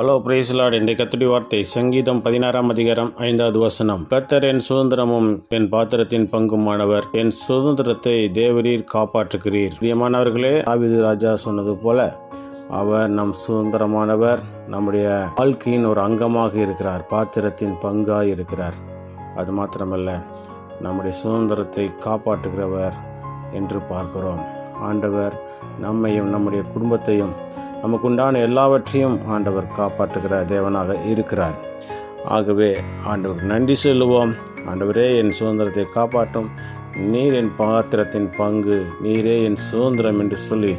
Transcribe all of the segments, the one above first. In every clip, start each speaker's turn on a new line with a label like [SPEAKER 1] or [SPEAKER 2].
[SPEAKER 1] Hello பிரைஸ்லாட் என்ற கத்தடி வார்த்தை சங்கீதம் பதினாறாம் அதிகாரம் ஐந்தாவது வசனம். கத்தர் என் சுதந்திரமும் என் பாத்திரத்தின் பங்குமானவர் என் சுதந்திரத்தை தேவரீர் காப்பாற்றுகிறீர். பிரியமானவர்களே ஆவிது ராஜா சொன்னது போல அவர் நம் சுதந்திரமானவர் நம்முடைய வாழ்க்கையின் ஒரு அங்கமாக இருக்கிறார் பாத்திரத்தின் பங்காக இருக்கிறார். அது மாத்திரமல்ல நம்முடைய சுதந்திரத்தை காப்பாற்றுகிறவர் என்று பார்க்கிறோம். ஆண்டவர் நம்மையும் நம்முடைய குடும்பத்தையும் நமக்குண்டான எல்லாவற்றையும் ஆண்டவர் காப்பாற்றுகிற தேவனாக இருக்கிறார். ஆகவே ஆண்டவர் நன்றி சொல்லுவோம் ஆண்டவரே என் சுதந்திரத்தை காப்பாற்றும். நீர் என் பாத்திரத்தின் பங்கு. நீரே என் சுதந்திரம் என்று சொல்லி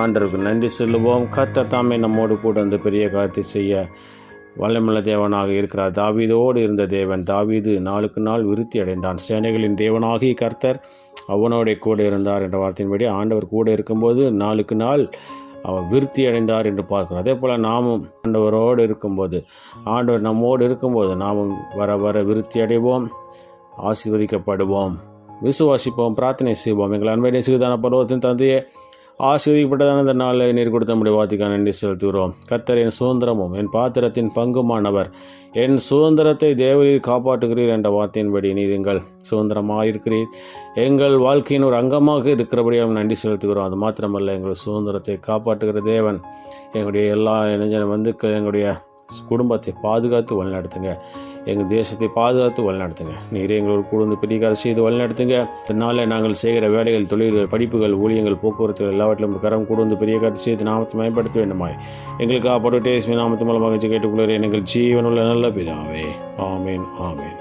[SPEAKER 1] ஆண்டவருக்கு நன்றி சொல்லுவோம் கர்த்தர் தாமே நம்மோடு கூட அந்த பெரிய காரியத்தை செய்ய வல்லமுள்ள தேவனாக இருக்கிறார். தாவீதோடு இருந்த தேவன் தாவீது நாளுக்கு நாள் விருத்தி அடைந்தான். சேனைகளின் தேவனாகி கர்த்தர் அவனோட கூட இருந்தார் என்ற வார்த்தையின்படி ஆண்டவர் கூட இருக்கும்போது நாளுக்கு நாள் அவர் விருத்தி அடைந்தார் என்று பார்க்கிறோம் அதே போல் நாமும் ஆண்டவரோடு இருக்கும்போது ஆண்டவர் நம்மோடு இருக்கும்போது நாமும் வர வர விருத்தி அடைவோம் ஆசீர்வதிக்கப்படுவோம். விசுவாசிப்போம் பிரார்த்தனை செய்வோம். எங்கள் அன்பை நேசிக்குதான பருவத்தின் தந்தையே ஆசீர்வதிக்கப்பட்டதான இந்த நாளில் நீர் கொடுத்த நம்முடைய வாத்திக்கான நன்றி செலுத்துகிறோம். கத்தர் என் சுதந்திரமும் என் பாத்திரத்தின் பங்குமானவர். என் சுதந்திரத்தை தேவரீர் காப்பாற்றுகிறீர் என்ற வார்த்தையின்படி நீர் எங்கள் சுதந்திரமாக இருக்கிறீர் எங்கள் வாழ்க்கையின் ஒரு அங்கமாக இருக்கிறபடியாக நன்றி செலுத்துகிறோம். அது மாத்திரமல்ல எங்கள் சுதந்திரத்தை காப்பாற்றுகிற தேவன். எங்களுடைய எல்லா இளைஞன் வந்து க- எங்களுடைய குடும்பத்தை பாதுகாத்து வழிநடத்துங்க. எங்கள் தேசத்தை பாதுகாத்து வழிநடத்துங்க. நீரே எங்களோட குடும்ப பெரிய செய்து வழிநடத்துங்க. இதனால் நாங்கள் செய்கிற வேலைகள் தொழில்கள் படிப்புகள் ஊழியங்கள் போக்குவரத்துகள் எல்லாவற்றிலும் கரம் கூட வந்து பெரிய காரியம் செய்து நாமத்தை மேம்படுத்த வேண்டுமாய். எங்களுக்கு காப்பாடு நாமத்து மூலமாக கேட்டுக்கொள்கிறேன் எங்கள் ஜீவனுள்ள நல்ல பிதாவே. ஆமீன் ஆமீன்.